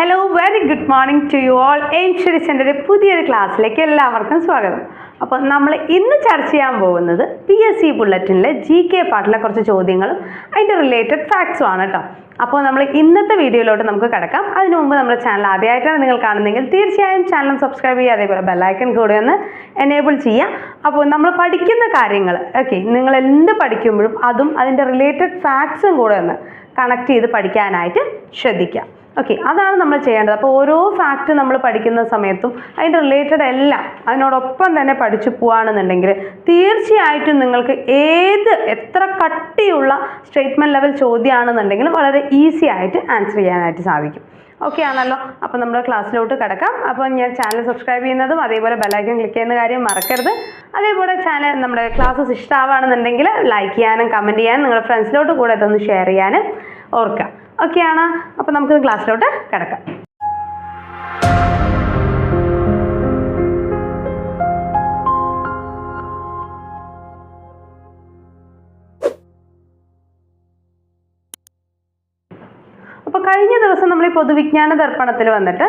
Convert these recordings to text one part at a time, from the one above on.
Hello very good morning to you all aim പുതിയൊരു ക്ലാസ്സിലേക്ക് എല്ലാവർക്കും സ്വാഗതം. അപ്പോൾ നമ്മൾ ഇന്ന് ചർച്ച ചെയ്യാൻ പോകുന്നത് പി എസ് സി ബുള്ളറ്റിനിലെ ജി കെ പാട്ടിലെ കുറച്ച് ചോദ്യങ്ങളും അതിന്റെ റിലേറ്റഡ് ഫാക്ട്സും ആണ് കേട്ടോ അപ്പോൾ നമ്മൾ ഇന്നത്തെ വീഡിയോയിലോട്ട് നമുക്ക് കിടക്കാം. അതിനു മുമ്പ് നമ്മുടെ ചാനൽ ആദ്യമായിട്ടാണ് നിങ്ങൾ കാണുന്നതെങ്കിൽ തീർച്ചയായും ചാനൽ സബ്സ്ക്രൈബ് ചെയ്യുക അതേപോലെ ബെല്ലൈക്കൺ കൂടെ ഒന്ന് എനേബിൾ ചെയ്യുക. അപ്പോൾ നമ്മൾ പഠിക്കുന്ന കാര്യങ്ങൾ ഓക്കെ നിങ്ങൾ എന്ത് പഠിക്കുമ്പോഴും അതും അതിന്റെ റിലേറ്റഡ് ഫാക്ട്സും കൂടെ ഒന്ന് കണക്ട് ചെയ്ത് പഠിക്കാനായിട്ട് ശ്രദ്ധിക്കുക. ഓക്കെ അതാണ് നമ്മൾ ചെയ്യേണ്ടത്. അപ്പോൾ ഓരോ ഫാക്റ്റ് നമ്മൾ പഠിക്കുന്ന സമയത്തും അതിന്റെ റിലേറ്റഡ് എല്ലാം അതിനോടൊപ്പം തന്നെ പഠിച്ചു പോവുകയാണെന്നുണ്ടെങ്കിൽ തീർച്ചയായിട്ടും നിങ്ങൾക്ക് ഏത് എത്ര കട്ടിയുള്ള സ്റ്റേറ്റ്മെന്റ് ലെവൽ ചോദ്യമാണെന്നുണ്ടെങ്കിലും വളരെ ഈസി ആയിട്ട് ആൻസർ ചെയ്യാനായിട്ട് സാധിക്കും. ഓക്കെ ആണല്ലോ? അപ്പോൾ നമ്മുടെ ക്ലാസ്സിലോട്ട് കിടക്കാം. അപ്പോൾ ഞാൻ ചാനൽ സബ്സ്ക്രൈബ് ചെയ്യുന്നതും അതേപോലെ ബെല്ലൈക്കൻ ക്ലിക്ക് ചെയ്യുന്ന കാര്യം മറക്കരുത്. അതേപോലെ ചാനൽ നമ്മുടെ ക്ലാസ്സസ് ഇഷ്ടമാവുകയാണെന്നുണ്ടെങ്കിൽ ലൈക്ക് ചെയ്യാനും കമന്റ് ചെയ്യാനും നിങ്ങളുടെ ഫ്രണ്ട്സിലോട്ട് കൂടെ ഇതൊന്ന് ഷെയർ ചെയ്യാനും ഓർക്കുക. ഓക്കെയാണ് അപ്പോൾ നമുക്ക് ക്ലാസ്സിലോട്ട് കിടക്കാം. അപ്പോൾ കഴിഞ്ഞ ദിവസം നമ്മൾ ഈ പൊതുവിജ്ഞാന ദർപ്പണത്തിൽ വന്നിട്ട്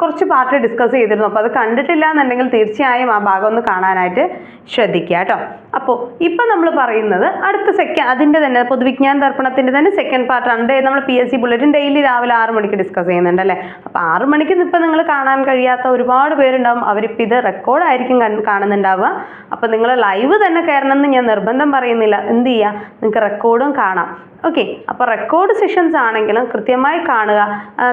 കുറച്ച് പാർട്ട് ഡിസ്കസ് ചെയ്തിരുന്നു. അപ്പോൾ അത് കണ്ടിട്ടില്ല എന്നുണ്ടെങ്കിൽ തീർച്ചയായും ആ ഭാഗം ഒന്ന് കാണാനായിട്ട് ശ്രദ്ധിക്കുക കേട്ടോ. അപ്പോൾ ഇപ്പം നമ്മൾ പറയുന്നത് അടുത്ത സെക്കൻഡ് അതിന്റെ തന്നെ പൊതുവിജ്ഞാന ദർപ്പണത്തിന്റെ തന്നെ സെക്കൻഡ് പാർട്ടാണ് ഡേ നമ്മൾ P S C bulletin daily രാവിലെ ആറ് മണിക്ക് ഡിസ്കസ് ചെയ്യുന്നുണ്ട് അല്ലേ? അപ്പോൾ ആറ് മണിക്ക് ഇപ്പം നിങ്ങൾ കാണാൻ കഴിയാത്ത ഒരുപാട് പേരുണ്ടാവും. അവരിപ്പോൾ ഇത് റെക്കോർഡായിരിക്കും കാണുന്നുണ്ടാവുക. അപ്പോൾ നിങ്ങൾ ലൈവ് തന്നെ കയറണമെന്ന് ഞാൻ നിർബന്ധം പറയുന്നില്ല. എന്ത് ചെയ്യുക നിങ്ങൾക്ക് റെക്കോർഡും കാണാം. ഓക്കെ അപ്പോൾ റെക്കോർഡ് സെഷൻസ് ആണെങ്കിലും കൃത്യമായി കാണുക.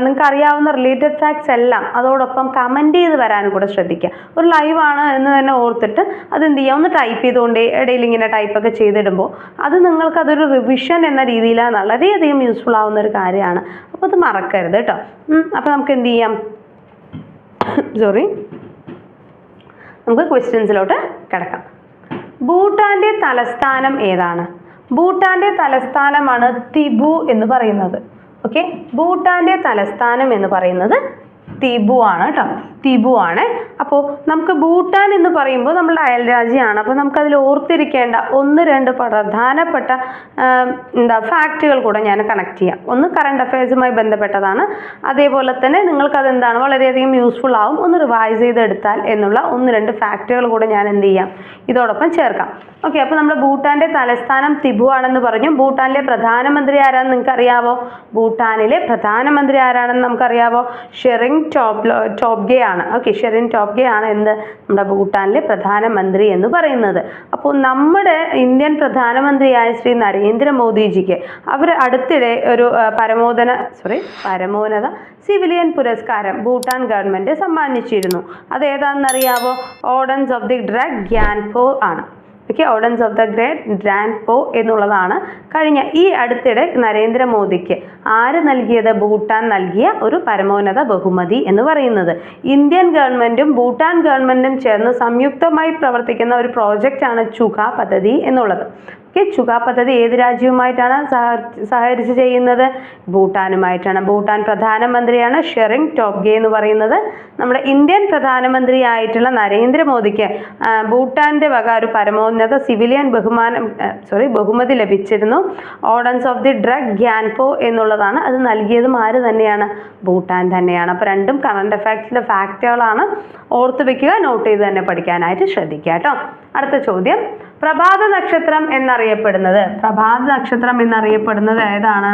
നിങ്ങൾക്ക് അറിയാവുന്ന റിലേറ്റഡ് ഫാക്ട്സ് എല്ലാം അതോടൊപ്പം കമന്റ് ചെയ്ത് വരാനും കൂടെ ശ്രദ്ധിക്കുക. ഒരു ലൈവാണ് എന്ന് തന്നെ ഓർത്തിട്ട് അതെന്ത് ചെയ്യുക? ഒന്ന് ടൈപ്പ് ചെയ്തുകൊണ്ട് ഇടയിൽ ഇങ്ങനെ ടൈപ്പൊക്കെ ചെയ്തിടുമ്പോൾ അത് നിങ്ങൾക്ക് അതൊരു റിവിഷൻ എന്ന രീതിയിൽ വളരെയധികം യൂസ്ഫുൾ ആവുന്ന ഒരു കാര്യമാണ്. അപ്പോൾ അത് മറക്കരുത് കേട്ടോ. അപ്പോൾ നമുക്ക് എന്ത് ചെയ്യാം? സോറി നമുക്ക് ക്വസ്റ്റ്യൻസിലോട്ട് കിടക്കാം. ഭൂട്ടാന്റെ തലസ്ഥാനം ഏതാണ്? ഭൂട്ടാന്റെ തലസ്ഥാനമാണ് തിബു എന്ന് പറയുന്നത്. ഓക്കെ ഭൂട്ടാന്റെ തലസ്ഥാനം എന്ന് പറയുന്നത് തിബു ആണ് കേട്ടോ തിബു ആണ് അപ്പോൾ നമുക്ക് ഭൂട്ടാൻ എന്ന് പറയുമ്പോൾ നമ്മളുടെ അയൽരാജ്യമാണ്. അപ്പോൾ നമുക്കതിൽ ഓർത്തിരിക്കേണ്ട ഒന്ന് രണ്ട് പ്രധാനപ്പെട്ട എന്താ ഫാക്റ്റുകൾ കൂടെ ഞാൻ കണക്ട് ചെയ്യാം. ഒന്ന് കറണ്ട് അഫയേഴ്സുമായി ബന്ധപ്പെട്ടതാണ്. അതേപോലെ തന്നെ നിങ്ങൾക്കത് എന്താണ് വളരെയധികം യൂസ്ഫുൾ ആവും. ഒന്ന് റിവൈസ് ചെയ്തെടുത്താൽ എന്നുള്ള ഒന്ന് രണ്ട് ഫാക്റ്റുകൾ കൂടെ ഞാൻ എന്ത് ചെയ്യാം? ഇതോടൊപ്പം ചേർക്കാം. ഓക്കെ അപ്പോൾ നമ്മുടെ ഭൂട്ടാന്റെ തലസ്ഥാനം തിബു ആണെന്ന് പറഞ്ഞു. ഭൂട്ടാനിലെ പ്രധാനമന്ത്രി ആരാണെന്ന് നിങ്ങൾക്ക് അറിയാവോ ഭൂട്ടാനിലെ പ്രധാനമന്ത്രി ആരാണെന്ന് നമുക്കറിയാവോ? ഷെറിങ് ടോപ് ടോപ്ഗെ ആണ്. ഓക്കെ ഷെറിൻ ടോപ്ഗെ ആണ് എന്ത് നമ്മുടെ ഭൂട്ടാനിലെ പ്രധാനമന്ത്രി എന്ന് പറയുന്നത്. അപ്പോൾ നമ്മുടെ ഇന്ത്യൻ പ്രധാനമന്ത്രിയായ ശ്രീ നരേന്ദ്രമോദിജിക്ക് അവർ അടുത്തിടെ ഒരു പരമോദന സോറി പരമോന്നത സിവിലിയൻ പുരസ്കാരം ഭൂട്ടാൻ ഗവൺമെന്റ് സമ്മാനിച്ചിരുന്നു. അത് ഏതാണെന്നറിയാവോ? ഓർഡൻസ് ഓഫ് ദി ഡ്രഗ് ഗ്യാൻഫോ ആണ്. Okay orders of the great grand പോ എന്നുള്ളതാണ്. കഴിഞ്ഞ ഈ അടുത്തിടെ നരേന്ദ്രമോദിക്ക് ആര് നൽകിയത്? ഭൂട്ടാൻ നൽകിയ ഒരു പരമോന്നത ബഹുമതി എന്ന് പറയുന്നത്. ഇന്ത്യൻ ഗവൺമെന്റും ഭൂട്ടാൻ ഗവൺമെന്റും ചേർന്ന് സംയുക്തമായി പ്രവർത്തിക്കുന്ന ഒരു പ്രോജക്റ്റാണ് ചുഖ പദ്ധതി എന്നുള്ളത്. ചുഖ പദ്ധതി ഏത് രാജ്യവുമായിട്ടാണ് സഹ- സഹകരിച്ച് ചെയ്യുന്നത്? ഭൂട്ടാനുമായിട്ടാണ്. ഭൂട്ടാൻ പ്രധാനമന്ത്രിയാണ് ഷെറിങ് ടോപ്ഗെ എന്ന് പറയുന്നത്. നമ്മുടെ ഇന്ത്യൻ പ്രധാനമന്ത്രി ആയിട്ടുള്ള നരേന്ദ്രമോദിക്ക് ഭൂട്ടാന്റെ വക ഒരു പരമോന്നത സിവിലിയൻ ബഹുമാനം സോറി ബഹുമതി ലഭിച്ചിരുന്നു. ഓർഡൻസ് ഓഫ് ദി ഡ്രഗ് ഗ്യാൻപോ എന്നുള്ളതാണ്. അത് നൽകിയതും ആര് തന്നെയാണ്? ഭൂട്ടാൻ തന്നെയാണ്. അപ്പോൾ രണ്ടും കറണ്ട് അഫയർസിലെ ഫാക്റ്റുകളാണ് ഓർത്ത് വെക്കുക നോട്ട് ചെയ്ത് തന്നെ പഠിക്കാനായിട്ട് ശ്രദ്ധിക്കുക കേട്ടോ. അടുത്ത ചോദ്യം. പ്രഭാത നക്ഷത്രം എന്നറിയപ്പെടുന്നത്. പ്രഭാത നക്ഷത്രം എന്നറിയപ്പെടുന്നത് ഏതാണ്?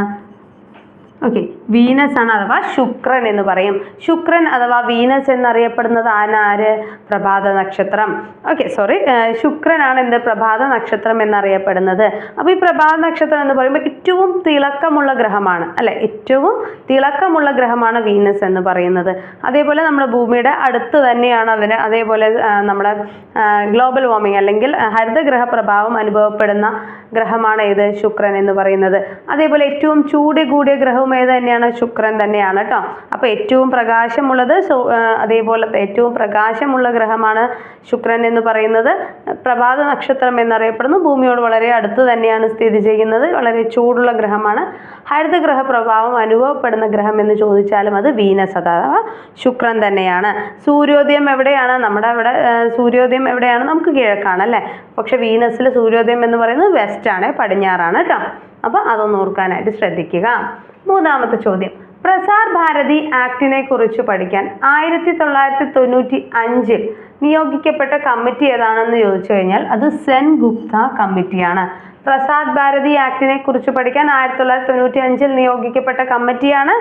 ഓക്കെ വീനസ് ആണ് അഥവാ ശുക്രൻ എന്ന് പറയും. ശുക്രൻ അഥവാ വീനസ് എന്നറിയപ്പെടുന്നത് ആനാര് പ്രഭാത നക്ഷത്രം. ഓക്കെ സോറി ശുക്രനാണ് എന്ത്? പ്രഭാത നക്ഷത്രം എന്നറിയപ്പെടുന്നത്. അപ്പോൾ ഈ പ്രഭാത നക്ഷത്രം എന്ന് പറയുമ്പോൾ ഏറ്റവും തിളക്കമുള്ള ഗ്രഹമാണ്. അല്ലെ? ഏറ്റവും തിളക്കമുള്ള ഗ്രഹമാണ് വീനസ് എന്ന് പറയുന്നത്. അതേപോലെ നമ്മുടെ ഭൂമിയുടെ അടുത്ത് തന്നെയാണ് അതിന് അതേപോലെ നമ്മുടെ ഗ്ലോബൽ വാർമിംഗ് അല്ലെങ്കിൽ ഹരിതഗ്രഹ പ്രഭാവം അനുഭവപ്പെടുന്ന ഗ്രഹമാണ് ഏത്? ശുക്രൻ എന്ന് പറയുന്നത്. അതേപോലെ ഏറ്റവും ചൂട് കൂടിയ ഗ്രഹവും ഏത് തന്നെയാണ്? ശുക്രൻ തന്നെയാണ് കേട്ടോ. അപ്പോൾ ഏറ്റവും പ്രകാശമുള്ളത് അതേപോലെ ഏറ്റവും പ്രകാശമുള്ള ഗ്രഹമാണ് ശുക്രൻ എന്ന് പറയുന്നത്. പ്രഭാത നക്ഷത്രം എന്നറിയപ്പെടുന്നു. ഭൂമിയോട് വളരെ അടുത്ത് തന്നെയാണ് സ്ഥിതി ചെയ്യുന്നത്. വളരെ ചൂടുള്ള ഗ്രഹമാണ്. ഹരിതഗ്രഹ പ്രഭാവം അനുഭവപ്പെടുന്ന ഗ്രഹം എന്ന് ചോദിച്ചാലും അത് വീനസ് അഥവാ ശുക്രൻ തന്നെയാണ്. സൂര്യോദയം എവിടെയാണ്? നമ്മുടെ അവിടെ സൂര്യോദയം എവിടെയാണ്? നമുക്ക് കിഴക്കാണ് അല്ലേ? പക്ഷെ വീനസിൽ സൂര്യോദയം എന്ന് പറയുന്നത് വെസ്റ്റാണ് പടിഞ്ഞാറാണ് കേട്ടോ. അപ്പോൾ അതൊന്ന് ഓർക്കാനായിട്ട് ശ്രദ്ധിക്കുക. മൂന്നാമത്തെ ചോദ്യം. പ്രസാർ ഭാരതി ആക്ടിനെ കുറിച്ച് പഠിക്കാൻ ആയിരത്തി തൊള്ളായിരത്തി തൊണ്ണൂറ്റി അഞ്ചിൽ നിയോഗിക്കപ്പെട്ട കമ്മിറ്റി ഏതാണെന്ന് ചോദിച്ചു കഴിഞ്ഞാൽ അത് സെൻ ഗുപ്ത കമ്മിറ്റിയാണ്. പ്രസാദ് ഭാരതി ആക്ടിനെ കുറിച്ച് പഠിക്കാൻ ആയിരത്തി തൊള്ളായിരത്തി തൊണ്ണൂറ്റി അഞ്ചിൽ നിയോഗിക്കപ്പെട്ട കമ്മിറ്റിയാണ്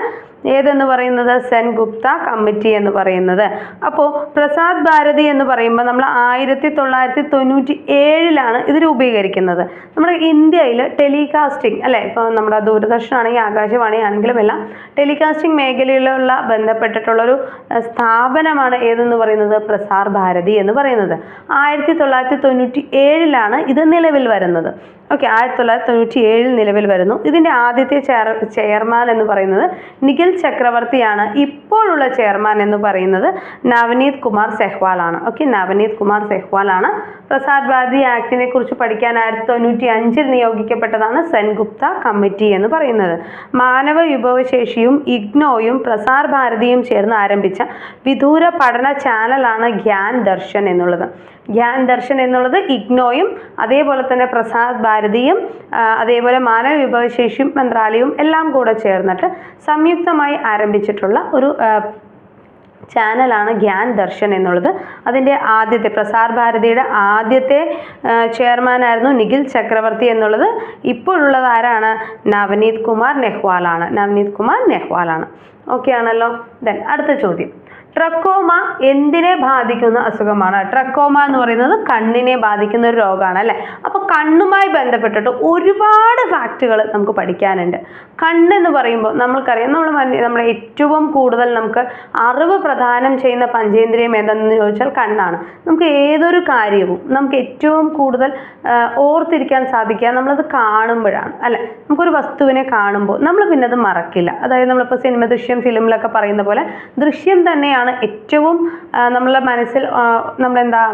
ഏതെന്ന് പറയുന്നത്? സെൻ ഗുപ്ത കമ്മിറ്റി എന്ന് പറയുന്നത്. അപ്പോൾ പ്രസാദ് ഭാരതി എന്ന് പറയുമ്പോൾ നമ്മൾ ആയിരത്തി തൊള്ളായിരത്തി തൊണ്ണൂറ്റി ഏഴിലാണ് ഇത് രൂപീകരിക്കുന്നത്. നമ്മുടെ ഇന്ത്യയിൽ ടെലികാസ്റ്റിംഗ് അല്ലേ? ഇപ്പോൾ നമ്മുടെ ദൂരദർശൻ ആണെങ്കിൽ ആകാശവാണി ആണെങ്കിലും എല്ലാം ടെലികാസ്റ്റിംഗ് മേഖലയിലുള്ള ബന്ധപ്പെട്ടിട്ടുള്ളൊരു സ്ഥാപനമാണ് ഏതെന്ന് പറയുന്നത്? പ്രസാർ ഭാരതി എന്ന് പറയുന്നത്. ആയിരത്തി തൊള്ളായിരത്തി തൊണ്ണൂറ്റി ഏഴിലാണ് ഇത് നിലവിൽ വരുന്നത്. ഓക്കെ ആയിരത്തി തൊള്ളായിരത്തി തൊണ്ണൂറ്റി ഏഴിൽ നിലവിൽ വരുന്നു. ഇതിന്റെ ആദ്യത്തെ ചെയർ ചെയർമാൻ എന്ന് പറയുന്നത് നിഖിൽ ചക്രവർത്തിയാണ് ഇപ്പോഴുള്ള ചെയർമാൻ എന്ന് പറയുന്നത് നവനീത് കുമാർ സെഹ്വാൾ ആണ് ഓക്കെ നവനീത് കുമാർ സെഹ്വാൾ ആണ് പ്രസാർ ഭാരതി ആക്ടിനെ കുറിച്ച് പഠിക്കാൻ ആയിരത്തി തൊണ്ണൂറ്റി അഞ്ചിൽ നിയോഗിക്കപ്പെട്ടതാണ് സെൻഗുപ്ത കമ്മിറ്റി എന്ന് പറയുന്നത്. മാനവ വിഭവശേഷിയും ഇഗ്നോയും പ്രസാർ ഭാരതിയും ചേർന്ന് ആരംഭിച്ച വിദൂര പഠന ചാനലാണ് ഗ്യാൻ ദർശൻ എന്നുള്ളത്. ഗ്യാൻ ദർശൻ എന്നുള്ളത് ഇഗ്നോയും അതേപോലെ തന്നെ പ്രസാദ് ഭാരതിയും അതേപോലെ മാനവ വിഭവശേഷി മന്ത്രാലയവും എല്ലാം കൂടെ ചേർന്നിട്ട് സംയുക്തമായി ആരംഭിച്ചിട്ടുള്ള ഒരു ചാനലാണ് ഗ്യാൻ ദർശൻ എന്നുള്ളത്. അതിന്റെ ആദ്യത്തെ പ്രസാർ ഭാരതിയുടെ ആദ്യത്തെ ചെയർമാനായിരുന്നു നിഖിൽ ചക്രവർത്തി എന്നുള്ളത്. ഇപ്പോഴുള്ളത് ആരാണ്? നവനീത് കുമാർ നെഹ്വാലാണ് നവനീത് കുമാർ നെഹ്വാലാണ് ഓക്കെ ആണല്ലോ ദെൻ അടുത്ത ചോദ്യം. ട്രക്കോമ എന്തിനെ ബാധിക്കുന്ന അസുഖമാണ്? ട്രക്കോമ എന്ന് പറയുന്നത് കണ്ണിനെ ബാധിക്കുന്ന ഒരു രോഗമാണ് അല്ലേ? അപ്പോൾ കണ്ണുമായി ബന്ധപ്പെട്ടിട്ട് ഒരുപാട് ഫാക്റ്റുകൾ നമുക്ക് പഠിക്കാനുണ്ട്. കണ്ണെന്ന് പറയുമ്പോൾ നമ്മൾക്കറിയാം നമ്മൾ നമ്മൾ ഏറ്റവും കൂടുതൽ നമുക്ക് അറിവ് പ്രദാനം ചെയ്യുന്ന പഞ്ചേന്ദ്രിയം ഏതെന്ന് ചോദിച്ചാൽ കണ്ണാണ്. നമുക്ക് ഏതൊരു കാര്യവും നമുക്ക് ഏറ്റവും കൂടുതൽ ഓർത്തിരിക്കാൻ സാധിക്കുക നമ്മളത് കാണുമ്പോഴാണ് അല്ലെ? നമുക്കൊരു വസ്തുവിനെ കാണുമ്പോൾ നമ്മൾ പിന്നെ അത് മറക്കില്ല. അതായത് നമ്മളിപ്പോൾ സിനിമ ദൃശ്യം ഫിലിമിലൊക്കെ പറയുന്ന പോലെ ദൃശ്യം തന്നെയാണ് ഏറ്റവും നമ്മളെ മനസ്സിൽ നമ്മളെന്താ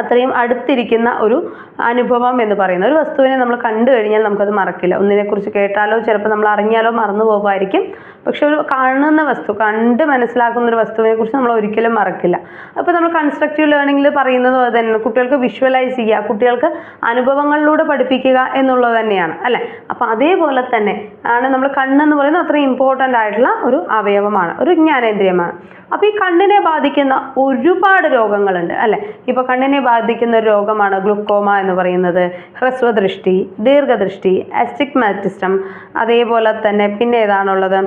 അത്രയും അടുത്തിരിക്കുന്ന ഒരു അനുഭവം എന്ന് പറയുന്ന ഒരു വസ്തുവിനെ നമ്മൾ കണ്ടു കഴിഞ്ഞാൽ നമുക്കത് മറക്കില്ല. ഒന്നിനെക്കുറിച്ച് കേട്ടാലോ ചിലപ്പോൾ നമ്മൾ അറിഞ്ഞാലോ മറന്നു പോകുമായിരിക്കും. പക്ഷെ ഒരു കാണുന്ന വസ്തു കണ്ട് മനസ്സിലാക്കുന്ന ഒരു വസ്തുവിനെ കുറിച്ച് നമ്മൾ ഒരിക്കലും മറക്കില്ല. അപ്പോൾ നമ്മൾ കൺസ്ട്രക്റ്റീവ് ലേണിംഗിൽ പറയുന്നത് പോലെ തന്നെ കുട്ടികൾക്ക് വിഷ്വലൈസ് ചെയ്യുക കുട്ടികൾക്ക് അനുഭവങ്ങളിലൂടെ പഠിപ്പിക്കുക എന്നുള്ളത് തന്നെയാണ് അല്ലേ? അപ്പോൾ അതേപോലെ തന്നെ ആണ് നമ്മൾ കണ്ണെന്ന് പറയുന്നത് അത്രയും ഇമ്പോർട്ടന്റ് ആയിട്ടുള്ള ഒരു അവയവമാണ് ഒരു ജ്ഞാനേന്ദ്രിയമാണ്. അപ്പോൾ ഈ കണ്ണിനെ ബാധിക്കുന്ന ഒരുപാട് രോഗങ്ങളുണ്ട് അല്ലേ? ഇപ്പോൾ കണ്ണിനെ ബാധിക്കുന്ന ഒരു രോഗമാണ് ഗ്ലുക്കോമ എന്ന് പറയുന്നത്. ഹ്രസ്വദൃഷ്ടി ദീർഘദൃഷ്ടി അസ്റ്റിഗ്മാറ്റിസം അതേപോലെ തന്നെ പിന്നെ ഏതാണുള്ളത്?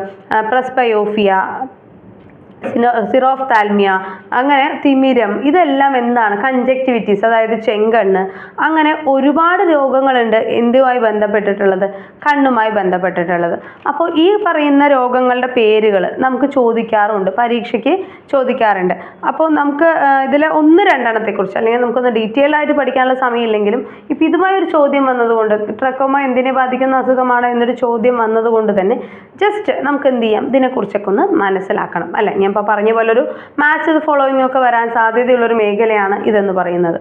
പ്രസ്പയോഫിയ സിറോഫ്താൽമിയ അങ്ങനെ തിമിരം ഇതെല്ലാം എന്താണ്? കഞ്ചക്ടിവിറ്റീസ് അതായത് ചെങ്കണ്ണ്. അങ്ങനെ ഒരുപാട് രോഗങ്ങളുണ്ട് എന്തുമായി ബന്ധപ്പെട്ടിട്ടുള്ളത്? കണ്ണുമായി ബന്ധപ്പെട്ടിട്ടുള്ളത്. അപ്പോൾ ഈ പറയുന്ന രോഗങ്ങളുടെ പേരുകൾ നമുക്ക് ചോദിക്കാറുണ്ട് പരീക്ഷയ്ക്ക് ചോദിക്കാറുണ്ട്. അപ്പോൾ നമുക്ക് ഇതിൽ ഒന്ന് രണ്ടെണ്ണത്തെക്കുറിച്ച് അല്ലെങ്കിൽ നമുക്കൊന്ന് ഡീറ്റെയിൽ ആയിട്ട് പഠിക്കാനുള്ള സമയമില്ലെങ്കിലും ഇപ്പം ഇതുമായി ഒരു ചോദ്യം വന്നതുകൊണ്ട് ട്രക്കോമ എന്തിനെ ബാധിക്കുന്ന അസുഖമാണ് എന്നൊരു ചോദ്യം വന്നതുകൊണ്ട് തന്നെ ജസ്റ്റ് നമുക്ക് എന്ത് ചെയ്യാം? ഇതിനെക്കുറിച്ചൊക്കെ ഒന്ന് മനസ്സിലാക്കണം അല്ലെ? ഞാൻ ഇപ്പോൾ പറഞ്ഞ പോലെ ഒരു മാച്ച് ഫോളോയിങ് ഒക്കെ വരാൻ സാധ്യതയുള്ളൊരു മേഖലയാണ് ഇതെന്ന് പറയുന്നത്.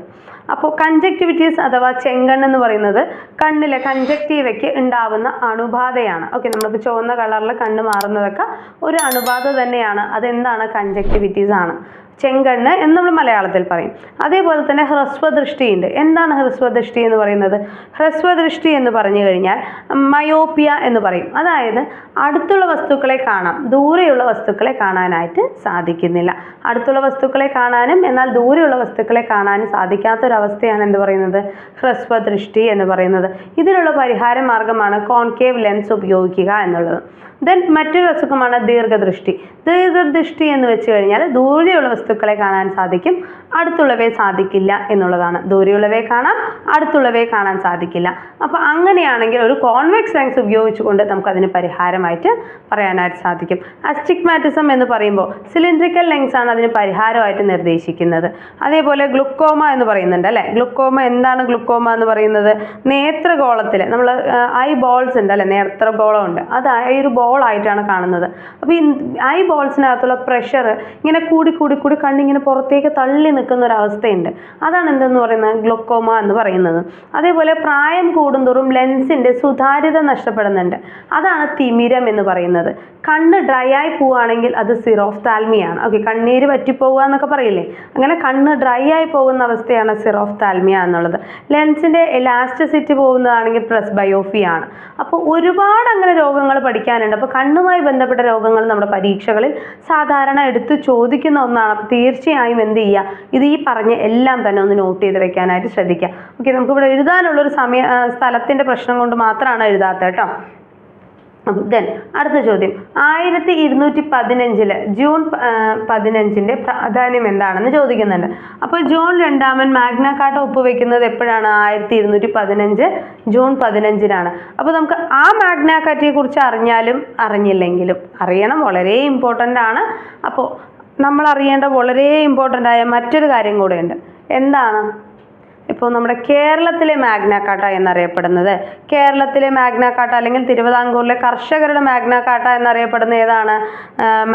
അപ്പോൾ കഞ്ചക്ടിവിറ്റീസ് അഥവാ ചെങ്കണ്ണ് എന്ന് പറയുന്നത് കണ്ണിലെ കഞ്ചക്റ്റീവയ്ക്ക് ഉണ്ടാവുന്ന അണുബാധയാണ്. ഓക്കെ നമുക്ക് ചുവന്ന കളറിൽ കണ്ണ് മാറുന്നതൊക്കെ ഒരു അണുബാധ തന്നെയാണ്. അതെന്താണ് കഞ്ചക്ടിവിറ്റീസ് ആണ്? ചെങ്കണ്ണ് എന്ന് നമ്മൾ മലയാളത്തിൽ പറയും. അതേപോലെ തന്നെ ഹ്രസ്വദൃഷ്ടിയുണ്ട്. എന്താണ് ഹ്രസ്വദൃഷ്ടി എന്ന് പറയുന്നത്? ഹ്രസ്വദൃഷ്ടി എന്ന് പറഞ്ഞു കഴിഞ്ഞാൽ മയോപ്പിയ എന്ന് പറയും. അതായത് അടുത്തുള്ള വസ്തുക്കളെ കാണാം. ദൂരെയുള്ള വസ്തുക്കളെ കാണാനായിട്ട് സാധിക്കുന്നില്ല. അടുത്തുള്ള വസ്തുക്കളെ കാണാനും എന്നാൽ ദൂരെയുള്ള വസ്തുക്കളെ കാണാനും സാധിക്കാത്തൊരവസ്ഥയാണ് എന്ത് പറയുന്നത്? ഹ്രസ്വദൃഷ്ടി എന്ന് പറയുന്നത്. ഇതിനുള്ള പരിഹാര മാർഗമാണ് കോൺകേവ് ലെൻസ് ഉപയോഗിക്കുക എന്നുള്ളത്. ദെൻ മറ്റൊരു അസുഖമാണ് ദീർഘദൃഷ്ടി. ദീർഘദൃഷ്ടി എന്ന് വെച്ച് കഴിഞ്ഞാൽ ദൂരെയുള്ള വസ്തുക്കളെ കാണാൻ സാധിക്കും അടുത്തുള്ളവയെ സാധിക്കില്ല എന്നുള്ളതാണ്. ദൂരെയുള്ളവയെ കാണാം അടുത്തുള്ളവയെ കാണാൻ സാധിക്കില്ല. അപ്പോൾ അങ്ങനെയാണെങ്കിൽ ഒരു കോൺവെക്സ് ലെൻസ് ഉപയോഗിച്ചുകൊണ്ട് നമുക്കതിന് പരിഹാരമായിട്ട് പറയാനായിട്ട് സാധിക്കും. അസ്റ്റിഗ്മാറ്റിസം എന്ന് പറയുമ്പോൾ സിലിണ്ട്രിക്കൽ ലെൻസ് ആണ് അതിന് പരിഹാരമായിട്ട് നിർദ്ദേശിക്കുന്നത്. അതേപോലെ ഗ്ലുക്കോമ എന്ന് പറയുന്നുണ്ട്. അല്ലേ ഗ്ലുക്കോമ എന്താണ് ഗ്ലുക്കോമ എന്ന് പറയുന്നത്? നേത്രഗോളത്തിൽ നമ്മൾ ഐ ബോൾസ് ഉണ്ട് അല്ലേ നേത്രഗോളം ഉണ്ട് അത് ആ ഒരു ബോൾ ആയിട്ടാണ് കാണുന്നത്. അപ്പോൾ ഈ ഐ ബോൾസിനകത്തുള്ള പ്രഷർ ഇങ്ങനെ കൂടി കൂടി കൂടി കണ്ണിങ്ങനെ പുറത്തേക്ക് തള്ളി നിൽക്കുന്ന ഒരു അവസ്ഥയുണ്ട് അതാണ് എന്തെന്ന് പറയുന്നത്? ഗ്ലുക്കോമ എന്ന് പറയുന്നത്. അതേപോലെ പ്രായം കൂടുന്തോറും ലെൻസിന്റെ സുതാര്യത നഷ്ടപ്പെടുന്നുണ്ട്. അതാണ് തിമിരം എന്ന് പറയുന്നത്. കണ്ണ് ഡ്രൈ ആയി പോവുകയാണെങ്കിൽ അത് സിറോഫ്താൽമിയാണ് ഓക്കെ കണ്ണീര് പറ്റിപ്പോവുക എന്നൊക്കെ പറയില്ലേ? അങ്ങനെ കണ്ണ് ഡ്രൈ ആയി പോകുന്ന അവസ്ഥയാണ് സിറോ ഓഫ് താൽമിയ എന്നുള്ളത്. ലെൻസിന്റെ എലാസ്റ്റിസിറ്റി പോകുന്നതാണെങ്കിൽ പ്രസ്ബയോഫി ആണ്. അപ്പോൾ ഒരുപാട് അങ്ങനെ രോഗങ്ങൾ പഠിക്കാനുണ്ട്. അപ്പോൾ കണ്ണുമായി ബന്ധപ്പെട്ട രോഗങ്ങൾ നമ്മുടെ പരീക്ഷകളിൽ സാധാരണ എടുത്ത് ചോദിക്കുന്ന ഒന്നാണ്. അപ്പോൾ തീർച്ചയായും എന്ത് ചെയ്യുക? ഇത് ഈ പറഞ്ഞ എല്ലാം തന്നെ ഒന്ന് നോട്ട് ചെയ്ത് വെക്കാനായിട്ട് ശ്രദ്ധിക്കുക. ഓക്കെ നമുക്കിവിടെ എഴുതാനുള്ളൊരു സമയ സ്ഥലത്തിന്റെ പ്രശ്നം കൊണ്ട് മാത്രമാണ് എഴുതാത്തത് കേട്ടോ. ദെൻ അടുത്ത ചോദ്യം. ആയിരത്തി ഇരുന്നൂറ്റി പതിനഞ്ചിൽ ജൂൺ പതിനഞ്ചിന്റെ പ്രാധാന്യം എന്താണെന്ന് ചോദിക്കുന്നുണ്ട്. അപ്പോൾ ജോൺ രണ്ടാമൻ മാഗ്ന കാർട്ട ഒപ്പുവെക്കുന്നത് എപ്പോഴാണ്? ആയിരത്തി ഇരുന്നൂറ്റി പതിനഞ്ച് ജൂൺ പതിനഞ്ചിനാണ്. അപ്പോൾ നമുക്ക് ആ മാഗ്ന കാർട്ടയെ കുറിച്ച് അറിഞ്ഞാലും അറിഞ്ഞില്ലെങ്കിലും അറിയണം വളരെ ഇമ്പോർട്ടന്റ് ആണ്. അപ്പോൾ നമ്മൾ അറിയേണ്ട വളരെ ഇമ്പോർട്ടന്റ് ആയ മറ്റൊരു കാര്യം കൂടെയുണ്ട്. എന്താണ്? ഇപ്പോൾ നമ്മുടെ കേരളത്തിലെ മാഗ്നാക്കാട്ട കാട്ട എന്നറിയപ്പെടുന്നത്. കേരളത്തിലെ മാഗ്നാക്കാട്ട കാട്ട അല്ലെങ്കിൽ തിരുവിതാംകൂറിലെ കർഷകരുടെ മാഗ്നാക്കാട്ട കാട്ട എന്നറിയപ്പെടുന്ന ഏതാണ്?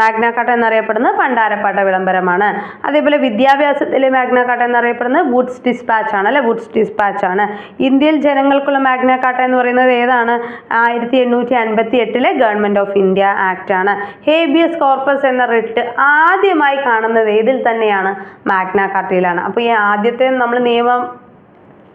മാഗ്നാക്കാട്ട മാഗ്ന കാട്ട എന്നറിയപ്പെടുന്നത് പണ്ടാരപ്പാട്ട വിളംബരമാണ്. അതേപോലെ വിദ്യാഭ്യാസത്തിലെ മാഗ്നാക്കാട്ട കാട്ട എന്നറിയപ്പെടുന്നത് വുഡ്സ് ഡിസ്പാച്ച് ആണ് അല്ലെ? വുഡ്സ് ഡിസ്പാച്ച് ആണ്. ഇന്ത്യയിൽ ജനങ്ങൾക്കുള്ള മാഗ്നാക്കാട്ട എന്ന് പറയുന്നത് ഏതാണ്? ആയിരത്തി എണ്ണൂറ്റി അൻപത്തി എട്ടിലെ ഗവൺമെന്റ് ഓഫ് ഇന്ത്യ ആക്ട് ആണ്. ഹേബിയസ് കോർപ്പസ് എന്ന റിട്ട് ആദ്യമായി കാണുന്നത് ഏതിൽ തന്നെയാണ്? മാഗ്നാക്കാട്ടയിലാണ് അപ്പോൾ ഈ ആദ്യത്തെ നമ്മൾ നിയമം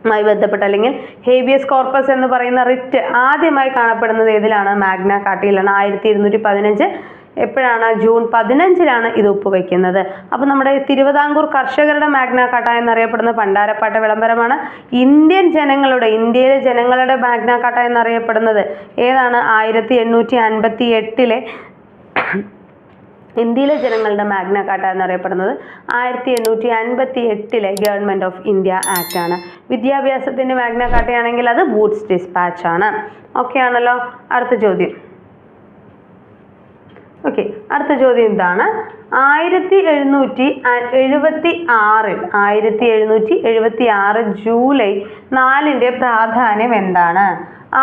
മായി ബന്ധപ്പെട്ട് അല്ലെങ്കിൽ ഹേബിയസ് കോർപ്പസ് എന്ന് പറയുന്ന റിറ്റ് ആദ്യമായി കാണപ്പെടുന്നത് ഏതിലാണ്? മാഗ്ന കാട്ടിയിലാണ് ആയിരത്തി ഇരുന്നൂറ്റി പതിനഞ്ച് എപ്പോഴാണ്? ജൂൺ പതിനഞ്ചിലാണ് ഇത് ഒപ്പുവെക്കുന്നത്. അപ്പോൾ നമ്മുടെ തിരുവിതാംകൂർ കർഷകരുടെ മാഗ്ന കാട്ട എന്നറിയപ്പെടുന്ന പണ്ടാരപ്പാട്ട വിളംബരമാണ്. ഇന്ത്യൻ ജനങ്ങളുടെ ഇന്ത്യയിലെ ജനങ്ങളുടെ മാഗ്ന കാട്ട എന്നറിയപ്പെടുന്നത് ഏതാണ്? ആയിരത്തി എണ്ണൂറ്റി അൻപത്തി എട്ടിലെ ഇന്ത്യയിലെ ജനങ്ങളുടെ മാഗ്ന കാട്ട എന്നറിയപ്പെടുന്നത് ആയിരത്തി എണ്ണൂറ്റി അൻപത്തി എട്ടിലെ ഗവൺമെന്റ് ഓഫ് ഇന്ത്യ ആക്ട് ആണ്. വിദ്യാഭ്യാസത്തിന്റെ മാഗ്ന കാട്ടയാണെങ്കിൽ അത് ബൂട്ട്സ് ഡിസ്പാച്ച് ആണ്. ഓക്കെ ആണല്ലോ. അടുത്ത ചോദ്യം. ഓക്കെ അടുത്ത ചോദ്യം എന്താണ് ആയിരത്തി എഴുന്നൂറ്റി എഴുപത്തി ആറിൽ ആയിരത്തി എഴുന്നൂറ്റി എഴുപത്തി ആറ് ജൂലൈ നാലിന്റെ പ്രാധാന്യം എന്താണ്?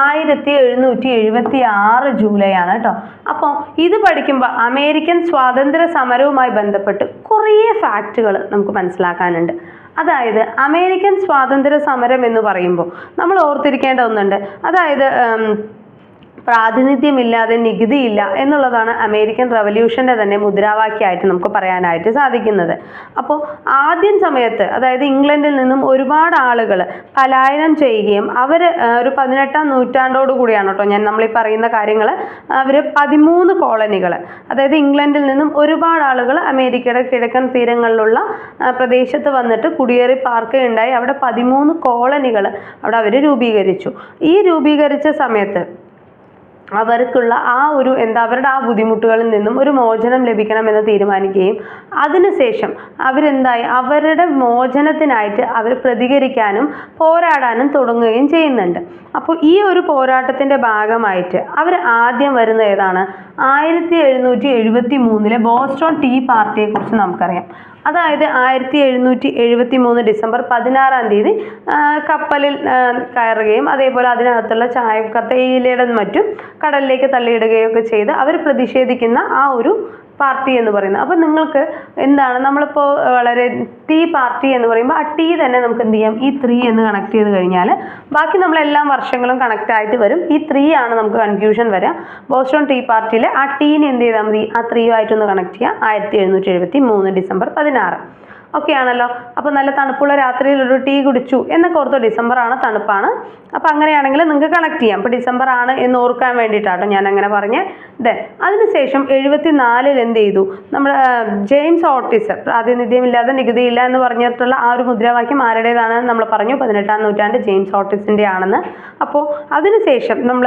ആയിരത്തി എഴുന്നൂറ്റി എഴുപത്തി ആറ് ജൂലൈ ആണ് കേട്ടോ അപ്പോൾ ഇത് പഠിക്കുമ്പോൾ അമേരിക്കൻ സ്വാതന്ത്ര്യ സമരവുമായി ബന്ധപ്പെട്ട് കുറേ ഫാക്റ്റുകൾ നമുക്ക് മനസ്സിലാക്കാനുണ്ട്. അതായത് അമേരിക്കൻ സ്വാതന്ത്ര്യ സമരം എന്ന് പറയുമ്പോൾ നമ്മൾ ഓർത്തിരിക്കേണ്ട ഒന്നുണ്ട്. അതായത് പ്രാതിനിധ്യമില്ലാതെ നികുതിയില്ല എന്നുള്ളതാണ് അമേരിക്കൻ റവല്യൂഷന്റെ തന്നെ മുദ്രാവാക്യമായിട്ട് നമുക്ക് പറയാനായിട്ട് സാധിക്കുന്നത്. അപ്പോൾ ആദ്യം സമയത്ത് അതായത് ഇംഗ്ലണ്ടിൽ നിന്നും ഒരുപാട് ആളുകൾ പലായനം ചെയ്യുകയും അവർ ഒരു പതിനെട്ടാം നൂറ്റാണ്ടോട് കൂടിയാണ് കേട്ടോ ഞാൻ നമ്മളീ പറയുന്ന കാര്യങ്ങൾ അവർ പതിമൂന്ന് കോളനികൾ അതായത് ഇംഗ്ലണ്ടിൽ നിന്നും ഒരുപാട് ആളുകൾ അമേരിക്കയുടെ കിഴക്കൻ തീരങ്ങളിലുള്ള പ്രദേശത്ത് വന്നിട്ട് കുടിയേറി പാർക്കുകയുണ്ടായി. അവിടെ പതിമൂന്ന് കോളനികൾ അവിടെ അവർ രൂപീകരിച്ചു. ഈ രൂപീകരിച്ച സമയത്ത് അവർക്കുള്ള ആ ഒരു എന്താ അവരുടെ ആ ബുദ്ധിമുട്ടുകളിൽ നിന്നും ഒരു മോചനം ലഭിക്കണമെന്ന് തീരുമാനിക്കുകയും അതിനുശേഷം അവരെന്തായി അവരുടെ മോചനത്തിനായിട്ട് അവർ പ്രതികരിക്കാനും പോരാടാനും തുടങ്ങുകയും ചെയ്യുന്നുണ്ട്. അപ്പോൾ ഈ ഒരു പോരാട്ടത്തിന്റെ ഭാഗമായിട്ട് അവർ ആദ്യം വരുന്ന ഏതാണ്? ആയിരത്തി എഴുന്നൂറ്റി എഴുപത്തി മൂന്നിലെ ബോസ്റ്റോൺ ടീ പാർട്ടിയെക്കുറിച്ച് നമുക്കറിയാം. അതായത് ആയിരത്തി എഴുന്നൂറ്റി എഴുപത്തി മൂന്ന് ഡിസംബർ പതിനാറാം തീയതി കപ്പലിൽ കയറുകയും അതേപോലെ അതിനകത്തുള്ള ചായ തേയിലയുടെ മറ്റും കടലിലേക്ക് തള്ളിയിടുകയൊക്കെ ചെയ്ത് അവർ പ്രതിഷേധിക്കുന്ന ആ ഒരു പാർട്ടി എന്ന് പറയുന്നത്. അപ്പം നിങ്ങൾക്ക് എന്താണ്? നമ്മളിപ്പോൾ വളരെ ടീ പാർട്ടി എന്ന് പറയുമ്പോൾ ആ ടീ തന്നെ നമുക്ക് എന്ത് ചെയ്യാം? ഈ ത്രീ എന്ന് കണക്ട് ചെയ്ത് കഴിഞ്ഞാൽ ബാക്കി നമ്മളെല്ലാം വർഷങ്ങളും കണക്ട് ആയിട്ട് വരും. ഈ ത്രീ ആണ് നമുക്ക് കൺഫ്യൂഷൻ വരിക ബോസ്റ്റോൺ ടീ പാർട്ടിയിൽ ആ ടീനെ എന്ത് ചെയ്താൽ മതി? ആ ത്രീയുമായിട്ടൊന്ന് കണക്ട് ചെയ്യുക ആയിരത്തി എഴുന്നൂറ്റി എഴുപത്തി മൂന്ന് ഡിസംബർ പതിനാറ്. ഓക്കെ ആണല്ലോ അപ്പോൾ നല്ല തണുപ്പുള്ള രാത്രിയിൽ ഒരു ടീ കുടിച്ചു എന്നൊക്കെ ഓർത്തോ. ഡിസംബർ ആണ് തണുപ്പാണ്. അപ്പോൾ അങ്ങനെയാണെങ്കിൽ നിങ്ങൾക്ക് കണക്ട് ചെയ്യാം. അപ്പോൾ ഡിസംബർ ആണ് എന്ന് ഓർക്കാൻ വേണ്ടിയിട്ടാട്ടോ ഞാൻ അങ്ങനെ പറഞ്ഞ്. ദെൻ അതിനുശേഷം എഴുപത്തി നാലിൽ എന്ത് ചെയ്തു? നമ്മുടെ ആ, ജെയിംസ് ഓട്ടിസ് പ്രാതിനിധ്യമില്ലാതെ നികുതിയില്ല എന്ന് പറഞ്ഞിട്ടുള്ള ആ ഒരു മുദ്രാവാക്യം ആരുടേതാണ് നമ്മൾ പറഞ്ഞു. പതിനെട്ടാം നൂറ്റാണ്ട് ജെയിംസ് ഓട്ടിസിന്റെ ആണെന്ന്. അപ്പോൾ അതിനുശേഷം നമ്മൾ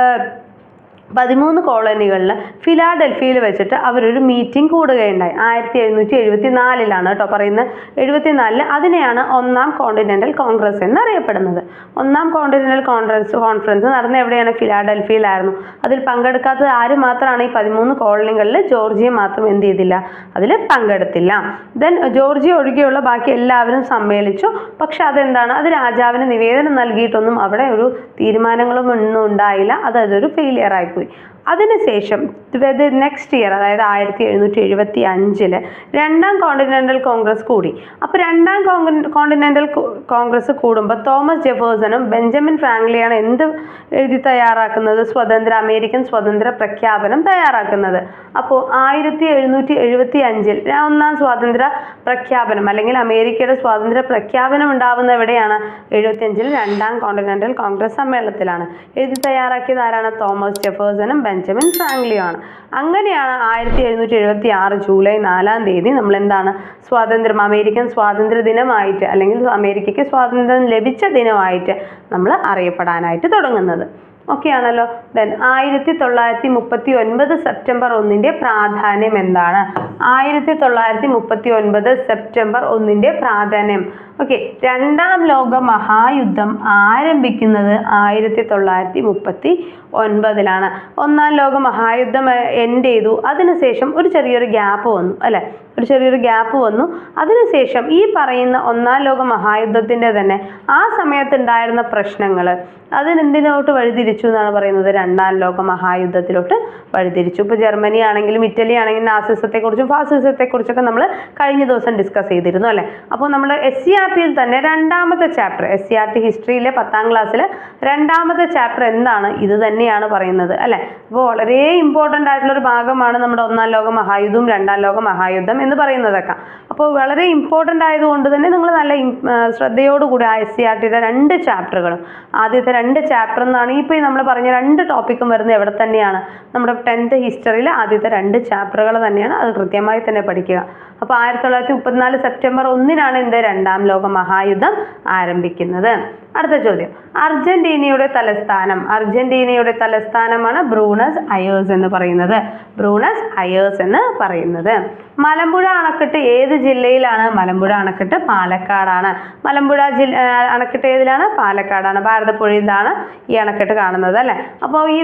പതിമൂന്ന് കോളനികളിൽ ഫിലാഡൽഫിയയിൽ വെച്ചിട്ട് അവരൊരു മീറ്റിംഗ് കൂടുകയുണ്ടായി. ആയിരത്തി എഴുന്നൂറ്റി എഴുപത്തി നാലിലാണ് കേട്ടോ പറയുന്നത് എഴുപത്തി നാലിൽ അതിനെയാണ് ഒന്നാം കോണ്ടിനെന്റൽ കോൺഗ്രസ് എന്നറിയപ്പെടുന്നത്. ഒന്നാം കോണ്ടിനെന്റൽ കോൺഗ്രസ് കോൺഫറൻസ് നടന്ന എവിടെയാണ്? ഫിലാഡൽഫിയയിലായിരുന്നു അതിൽ പങ്കെടുക്കാത്തത് ആര് മാത്രമാണ്? ഈ പതിമൂന്ന് കോളനികളിൽ ജോർജിയ മാത്രം എന്ത് ചെയ്തില്ല. അതിൽ പങ്കെടുത്തില്ല. ദെൻ ജോർജിയ ഒഴികെയുള്ള ബാക്കി എല്ലാവരും സമ്മേളിച്ചു. പക്ഷെ അതെന്താണ്? അത് രാജാവിന് നിവേദനം നൽകിയിട്ടൊന്നും അവിടെ ഒരു തീരുമാനങ്ങളും ഒന്നും ഉണ്ടായില്ല. അത് അതൊരു ഫെയിലിയർ exactly. അതിനുശേഷം നെക്സ്റ്റ് ഇയർ അതായത് ആയിരത്തി എഴുന്നൂറ്റി എഴുപത്തി അഞ്ചിൽ രണ്ടാം കോണ്ടിനെന്റൽ കോൺഗ്രസ് കൂടി. അപ്പോൾ രണ്ടാം കോണ്ടിനെന്റൽ കോൺഗ്രസ് കൂടുമ്പോൾ തോമസ് ജെഫേഴ്സണും ബെഞ്ചമിൻ ഫ്രാങ്ക്ലിയാണ് എന്ത് എഴുതി തയ്യാറാക്കുന്നത്? സ്വതന്ത്ര അമേരിക്കൻ സ്വതന്ത്ര പ്രഖ്യാപനം തയ്യാറാക്കുന്നത്. അപ്പോൾ ആയിരത്തി എഴുന്നൂറ്റി എഴുപത്തി അഞ്ചിൽ ഒന്നാം സ്വാതന്ത്ര്യ പ്രഖ്യാപനം അല്ലെങ്കിൽ അമേരിക്കയുടെ സ്വാതന്ത്ര്യ പ്രഖ്യാപനം ഉണ്ടാവുന്ന എവിടെയാണ്? എഴുപത്തിയഞ്ചിൽ രണ്ടാം കോണ്ടിനെന്റൽ കോൺഗ്രസ് സമ്മേളനത്തിലാണ്. എഴുതി തയ്യാറാക്കിയത് ആരാണ്? തോമസ് ജെഫേഴ്സണും ബെഞ്ചമിൻ ഫ്രാങ്ക്ലിയുമാണ് അങ്ങനെയാണ് ആയിരത്തി എഴുന്നൂറ്റി എഴുപത്തി ആറ് ജൂലൈ നാലാം തീയതി നമ്മൾ എന്താണ് സ്വാതന്ത്ര്യം അമേരിക്കൻ സ്വാതന്ത്ര്യ ദിനമായിട്ട് അല്ലെങ്കിൽ അമേരിക്കയ്ക്ക് സ്വാതന്ത്ര്യം ലഭിച്ച ദിനമായിട്ട് നമ്മൾ അറിയപ്പെടാനായിട്ട് തുടങ്ങുന്നത്. ഓക്കെ ആണല്ലോ? ദെൻ ആയിരത്തി തൊള്ളായിരത്തി മുപ്പത്തി ഒൻപത് സെപ്റ്റംബർ ഒന്നിന്റെ പ്രാധാന്യം എന്താണ്? ആയിരത്തി തൊള്ളായിരത്തി മുപ്പത്തി ഒൻപത് സെപ്റ്റംബർ ഒന്നിന്റെ പ്രാധാന്യം ഓക്കെ രണ്ടാം ലോക മഹായുദ്ധം ആരംഭിക്കുന്നത് ആയിരത്തി തൊള്ളായിരത്തി മുപ്പത്തി ഒൻപതിലാണ് ഒന്നാം ലോക മഹായുദ്ധം എൻഡ് ചെയ്തു. അതിനുശേഷം ഒരു ചെറിയൊരു ഗ്യാപ്പ് വന്നു അല്ലേ? ഒരു ചെറിയൊരു ഗ്യാപ്പ് വന്നു. അതിനുശേഷം ഈ പറയുന്ന ഒന്നാം ലോക മഹായുദ്ധത്തിന്റെ തന്നെ ആ സമയത്തുണ്ടായിരുന്ന പ്രശ്നങ്ങൾ അതിനെന്തിനോട്ട് വഴിതിരിച്ചു എന്നാണ് പറയുന്നത്? രണ്ടാം ലോക മഹായുദ്ധത്തിലോട്ട് വഴിതിരിച്ചു ഇപ്പോൾ ജർമ്മനി ആണെങ്കിലും ഇറ്റലി ആണെങ്കിലും നാസിസത്തെക്കുറിച്ചും ഫാസിസത്തെക്കുറിച്ചൊക്കെ നമ്മൾ കഴിഞ്ഞ ദിവസം ഡിസ്കസ് ചെയ്തിരുന്നു അല്ലേ? അപ്പോൾ നമ്മൾ എസ് സി ആർ ടിയിൽ തന്നെ രണ്ടാമത്തെ chapter S C R T ഹിസ്റ്ററിയിലെ പത്താം ക്ലാസ്സിൽ രണ്ടാമത്തെ ചാപ്റ്റർ എന്താണ്? ഇത് തന്നെയാണ് പറയുന്നത് അല്ലേ? അപ്പോൾ വളരെ ഇമ്പോർട്ടന്റ് ആയിട്ടുള്ള ഒരു ഭാഗമാണ് നമ്മുടെ ഒന്നാം ലോക മഹായുദ്ധം രണ്ടാം ലോക മഹായുദ്ധം എന്ന് പറയുന്നതൊക്കെ. അപ്പോൾ വളരെ ഇമ്പോർട്ടന്റ് ആയതുകൊണ്ട് തന്നെ നിങ്ങൾ നല്ല ശ്രദ്ധയോടുകൂടി ആ എസ് സി ആർ ടിയുടെ രണ്ട് ചാപ്റ്ററുകളും ആദ്യത്തെ രണ്ട് ചാപ്റ്റർ എന്നാണ് ഇപ്പോൾ നമ്മൾ പറഞ്ഞ രണ്ട് ടോപ്പിക്കും വരുന്നത് എവിടെ തന്നെയാണ്? നമ്മുടെ ടെൻത്ത് ഹിസ്റ്ററിയിലെ ആദ്യത്തെ രണ്ട് ചാപ്റ്ററുകൾ തന്നെയാണ് അത് കൃത്യമായി തന്നെ പഠിക്കുക. അപ്പോൾ ആയിരത്തി തൊള്ളായിരത്തി മുപ്പത്തിനാല് സെപ്റ്റംബർ ഒന്നിനാണ് എന്ത് രണ്ടാം ലോക മഹായുദ്ധം ആരംഭിക്കുന്നത്. അടുത്ത ചോദ്യം. അർജന്റീനയുടെ തലസ്ഥാനം. അർജന്റീനയുടെ തലസ്ഥാനമാണ് ബ്രൂണസ് അയേഴ്സ് എന്ന് പറയുന്നത്. ബ്രൂണസ് അയേഴ്സ് എന്ന് പറയുന്നത്. മലമ്പുഴ അണക്കെട്ട് ഏത് ജില്ലയിലാണ്? മലമ്പുഴ അണക്കെട്ട് പാലക്കാടാണ്. മലമ്പുഴ ജില്ല അണക്കെട്ട് ഏതിലാണ്? പാലക്കാടാണ്. ഭാരതപ്പുഴയിലാണ് ഈ അണക്കെട്ട് കാണുന്നത് അല്ലേ? അപ്പോൾ ഈ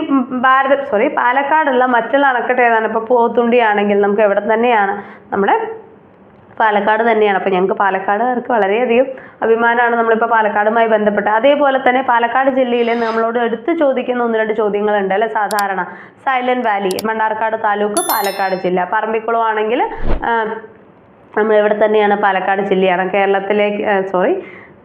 ഭാരത സോറി പാലക്കാടുള്ള മറ്റുള്ള അണക്കെട്ട് ഏതാണ്? ഇപ്പോൾ പോത്തുണ്ടി ആണെങ്കിൽ നമുക്ക് എവിടെ തന്നെയാണ്? നമ്മുടെ പാലക്കാട് തന്നെയാണ്. അപ്പോൾ ഞങ്ങൾക്ക് പാലക്കാടുകാർക്ക് വളരെയധികം അഭിമാനമാണ് നമ്മളിപ്പോൾ പാലക്കാടുമായി ബന്ധപ്പെട്ട്. അതേപോലെ തന്നെ പാലക്കാട് ജില്ലയിൽ നമ്മളോട് എടുത്ത് ചോദിക്കുന്ന ഒന്ന് രണ്ട് ചോദ്യങ്ങളുണ്ട് അല്ലെ? സാധാരണ സൈലന്റ് വാലി മണ്ണാർക്കാട് താലൂക്ക് പാലക്കാട് ജില്ല. പറമ്പിക്കുളം ആണെങ്കിൽ നമ്മൾ ഇവിടെ തന്നെയാണ്? പാലക്കാട് ജില്ലയാണ്. കേരളത്തിലേക്ക് സോറി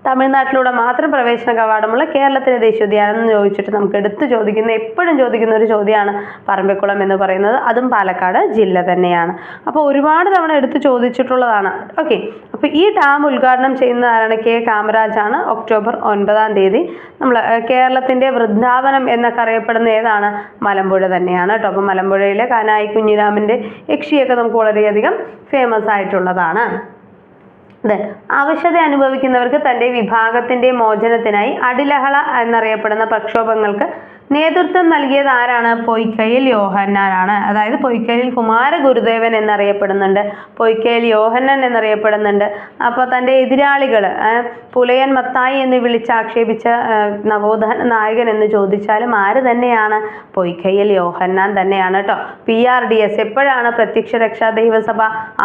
തമിഴ്നാട്ടിലൂടെ മാത്രം പ്രവേശന കവാടമുള്ള കേരളത്തിലെ ദേശീയോദ്യാനം എന്ന് ചോദിച്ചിട്ട് നമുക്ക് എടുത്തു ചോദിക്കുന്ന എപ്പോഴും ചോദിക്കുന്ന ഒരു ചോദ്യമാണ് പറമ്പിക്കുളം എന്ന് പറയുന്നത്. അതും പാലക്കാട് ജില്ല തന്നെയാണ്. അപ്പോൾ ഒരുപാട് തവണ എടുത്തു ചോദിച്ചിട്ടുള്ളതാണ്. ഓക്കെ. അപ്പോൾ ഈ ഡാം ഉദ്ഘാടനം ചെയ്യുന്ന ആരാണ്? കെ. കാമരാജാണ് ഒക്ടോബർ ഒൻപതാം തീയതി. നമ്മൾ കേരളത്തിന്റെ വൃദ്ധാവനം എന്നൊക്കെ അറിയപ്പെടുന്ന ഏതാണ്? മലമ്പുഴ തന്നെയാണ് കേട്ടോ. അപ്പോൾ മലമ്പുഴയിലെ കാനായി കുഞ്ഞിരാമന്റെ യക്ഷിയൊക്കെ നമുക്ക് വളരെയധികം ഫേമസ് ആയിട്ടുള്ളതാണ്. ആവശ്യത അനുഭവിക്കുന്നവർക്ക് തന്റെ വിഭാഗത്തിന്റെ മോചനത്തിനായി അടിലഹള എന്നറിയപ്പെടുന്ന പ്രക്ഷോഭങ്ങൾക്ക് നേതൃത്വം നൽകിയത് ആരാണ്? പൊയ്ക്കയിൽ യോഹന്നാനാണ്. അതായത് പൊയ്ക്കയിൽ കുമാരഗുരുദേവൻ എന്നറിയപ്പെടുന്നുണ്ട്. പൊയ്ക്കയിൽ യോഹന്നൻ എന്നറിയപ്പെടുന്നുണ്ട്. അപ്പോൾ തന്റെ എതിരാളികൾ പുലയൻ മത്തായി എന്ന് വിളിച്ച് ആക്ഷേപിച്ച നവോത്ഥാന നായകൻ എന്ന് ചോദിച്ചാലും ആര് തന്നെയാണ്? പൊയ്ക്കയിൽ യോഹന്നാൻ തന്നെയാണ് കേട്ടോ പി ആർ ഡി എസ് എപ്പോഴാണ് പ്രത്യക്ഷ രക്ഷാ ദൈവസഭ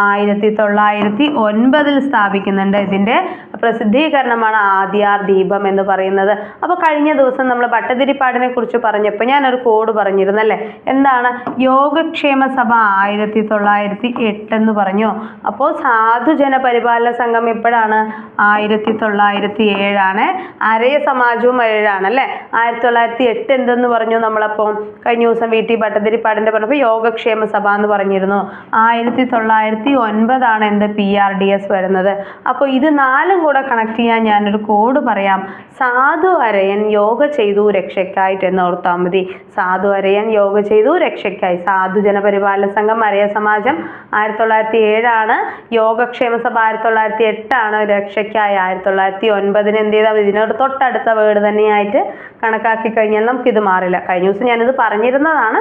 ആയിരത്തി തൊള്ളായിരത്തി ഒൻപതിൽ സ്ഥാപിക്കുന്നുണ്ട്? ഇതിന്റെ പ്രസിദ്ധീകരണമാണ് ആദ്യാർ ദീപം എന്ന് പറയുന്നത്. അപ്പോൾ കഴിഞ്ഞ ദിവസം നമ്മൾ ഭട്ടതിരിപ്പാടിനെ കുറിച്ച് പറഞ്ഞപ്പോൾ ഞാനൊരു കോഡ് പറഞ്ഞിരുന്നല്ലേ? എന്താണ്? യോഗക്ഷേമ സഭ ആയിരത്തി തൊള്ളായിരത്തി എട്ടെന്ന് പറഞ്ഞു. അപ്പോൾ സാധുജന പരിപാലന സംഘം എപ്പോഴാണ്? ആയിരത്തി തൊള്ളായിരത്തി ഏഴാണ്. അരയ സമാജവും ഏഴാണ് അല്ലേ ആയിരത്തി തൊള്ളായിരത്തി എട്ട് എന്തെന്ന് പറഞ്ഞു നമ്മളപ്പോൾ കഴിഞ്ഞ ദിവസം വീട്ടിൽ ഭട്ടതിരിപ്പാടിന്റെ പറഞ്ഞപ്പോൾ യോഗക്ഷേമ സഭ എന്ന് പറഞ്ഞിരുന്നു. ആയിരത്തി തൊള്ളായിരത്തി ഒൻപതാണ് എന്ത് പി ആർ ഡി എസ് വരുന്നത്. അപ്പോൾ ഇത് നാലും കൂടെ കണക്ട് ചെയ്യാൻ ഞാനൊരു കോഡ് പറയാം. സാധു അരയൻ യോഗ ചെയ്തു രക്ഷയ്ക്കായിട്ട് ഓർത്താൽ മതി. സാധു അരയൻ യോഗ ചെയ്തു രക്ഷയ്ക്കായി. സാധു ജനപരിപാലന സംഘം അരയ സമാജം ആയിരത്തി തൊള്ളായിരത്തി ഏഴാണ് യോഗക്ഷേമ സഭ ആയിരത്തി തൊള്ളായിരത്തി എട്ടാണ് രക്ഷയ്ക്കായി ആയിരത്തി തൊള്ളായിരത്തി ഒൻപതിന് എന്ത് ചെയ്താൽ ഇതിനോട് തൊട്ടടുത്ത വേർഡ് തന്നെയായിട്ട് കണക്കാക്കി കഴിഞ്ഞാൽ നമുക്കിത് മാറില്ല. കഴിഞ്ഞ ദിവസം ഞാനിത് പറഞ്ഞിരുന്നതാണ്.